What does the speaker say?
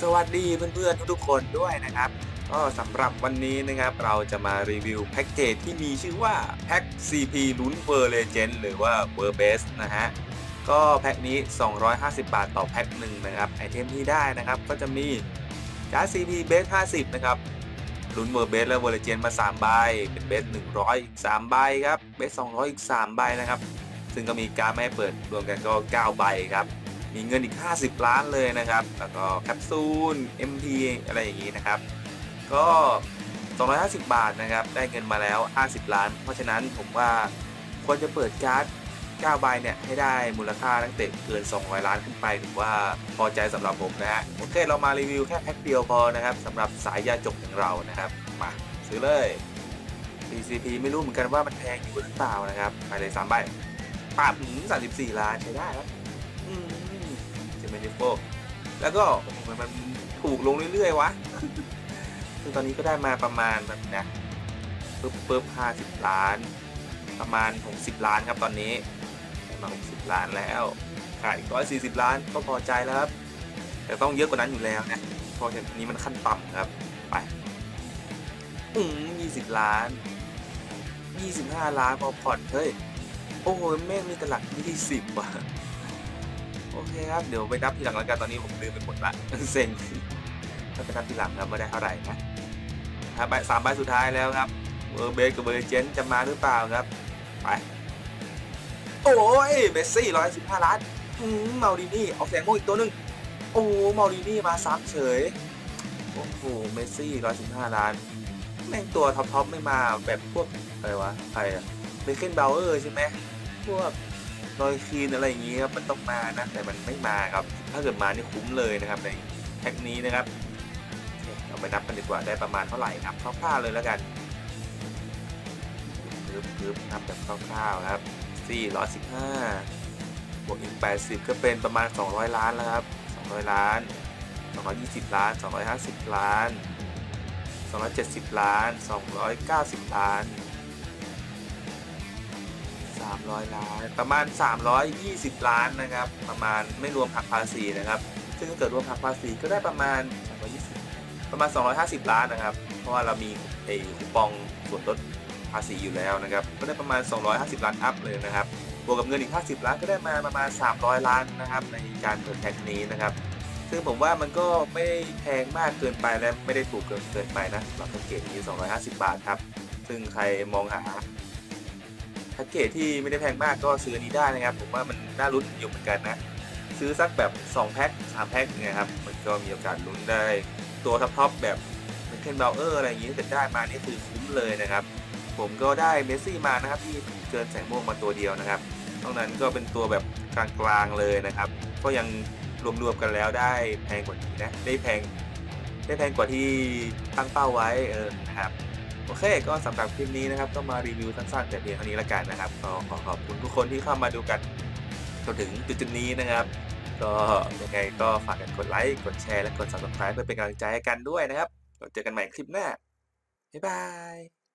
สวัสดีเพื่อนๆทุกๆคนด้วยนะครับก็สำหรับวันนี้นะครับเราจะมารีวิวแพ็กเกจที่มีชื่อว่าแพ็ก CP ลุ้นเวอร์เลเจนหรือว่าเวอร์เบสนะฮะก็แพ็กนี้ 250 บาทต่อแพ็กหนึ่งนะครับไอเทมที่ได้นะครับก็จะมีการ์ด CP เบส 50 นะครับลุ้นเวอร์เบสและเวอร์เลเจนมา 3 ใบ เป็นเบส 100 อีก 3 ใบครับ เบส 200 อีก 3 ใบนะครับ ซึ่งก็มีการดไม่ให้เปิดรวมกันก็ 9 ใบครับ มีเงินอีก 50 ล้านเลยนะครับ แล้วก็แคปซูล MP อะไรอย่างนี้นะครับ ก็ 250 บาทนะครับ ได้เงินมาแล้ว 50 ล้าน เพราะฉะนั้นผมว่าควรจะเปิดการ์ด9ใบเนี่ยให้ได้มูลค่าตั้งแต่เกิน 200 ล้านขึ้นไปถือว่าพอใจสำหรับผมนะฮะโอเคเรามารีวิวแค่แพ็คเดียวพอนะครับสำหรับสายยาจกองเรานะครับ มาซื้อเลย PCP ไม่รู้เหมือนกันว่ามันแพงอยู่หรือเปล่านะครับ ไปเลย3ใบปราบถึง34 ล้านใช้ได้แล้วอืม เมินิโฟแล้วก็โอ้โหมันถูกลงเรื่อยๆวะ ซึ่งตอนนี้ก็ได้มาประมาณแบบนะปึ๊บปึ๊บ50ล้าน ประมาณ60ล้านครับตอนนี้ได้มา60ล้านแล้วขายอีก140ล้านก็พอใจแล้วครับ แต่ต้องเยอะกว่านั้นอยู่แล้วนะเพราะอย่างนี้มันขั้นต่ำครับ ไปอืม20ล้าน25ล้านพอผ่อนเฮ้ย โอ้โหแม่งมีแตหลัก20ว่ะ โอเคครับ เดี๋ยวไปนับทีหลังแล้วกันตอนนี้ผมลืมไปหมดละเซ็งถ้าไปนับทีหลังครับว่าได้เท่าไหร่นะครับใบสามใบสุดท้ายแล้วครับเวอร์เบสกับเวอร์เจนจะมาหรือเปล่าครับไปโอ้ยเมสซี่ร้อยสิบห้าล้านมเมาดินี่เอาแสงโมอีกตัวหนึ่งโอ้เมาดินี่มาซ้ำเฉยโอ้โหเมสซี่ร้อยสิบห้าล้านแม่งตัวท็อปท็อปไม่มาแบบพวกอะไรวะใครอะเบเกนเบลเออร์ใช่ไหมพวก รอยคีนอะไรอย่างงี้ครับมันต้องมานะแต่มันไม่มาครับ ถ้าเกิดมานี่คุ้มเลยนะครับในแพ็กนี้นะครับโอเราไปนับกันดีกว่าได้ประมาณเท่าไหร่ครับคร่าวๆเลยแล้วกันปึ๊บปึ๊บนับแบบคร่าวๆครับ415บวกอีก 80 ก็เป็นประมาณ 200 ล้านแล้วครับ 200 ล้าน 220 ล้าน 250 ล้าน 270 ล้าน 290 ล้าน 300 ล้าน ประมาณ 320 ล้านนะครับ ประมาณไม่รวมหักภาษีนะครับ ซึ่งถ้าเกิดรวมหักภาษีก็ได้ประมาณ320ประมาณ 250 ล้านนะครับ เพราะว่าเรามีไอ้คูปองส่วนลดภาษีอยู่แล้วนะครับ ก็ได้ประมาณ 250 ล้านอัพเลยนะครับ บวกกับเงินอีก 50 ล้านก็ได้มาประมาณ 300 ล้านนะครับ ในการเปิดแพ็คนี้นะครับ ซึ่งผมว่ามันก็ไม่ได้แพงมากเกินไปและไม่ได้ถูกเกินเกินไปนะสำหรับแพ็กเกจนี้250 บาทครับ ซึ่งใครมองหา แพ็กเกจที่ไม่ได้แพงมากก็ซื้ออันนี้ได้นะครับ ผมว่ามันน่าลุ้นอยู่เหมือนกันนะ ซื้อสักแบบ 2 แพ็ค3แพ็คเนี่ยครับ มันก็มีโอกาสลุ้นได้ตัวท็อปๆแบบเป็นเคนเบลเออร์อะไรอย่างนี้ถ้าได้มานี่คือคุ้มเลยนะครับ ผมก็ได้เมสซี่มานะครับที่เกินแสงม่วงมาตัวเดียวนะครับนอกนั้นก็เป็นตัวแบบกลางๆเลยนะครับ ก็ยังรวมๆกันแล้วได้แพงกว่านี้นะได้แพงได้แพงกว่าที่ตั้งเป้าไว้เออนะครับ โอเคก็สำหรับคลิปนี้นะครับก็มารีวิวสั้นๆแต่เพียงเท่านี้ละกันนะครับก็ขอขอบคุณทุกคนที่เข้ามาดูกันจนถึงจุดๆนี้นะครับ ก็ยังไงก็ฝากกันกดไลค์กดแชร์และกด subscribe เพื่อเป็นกำลังใจให้กันด้วยนะครับเจอกันใหม่คลิปหน้าบ๊ายบาย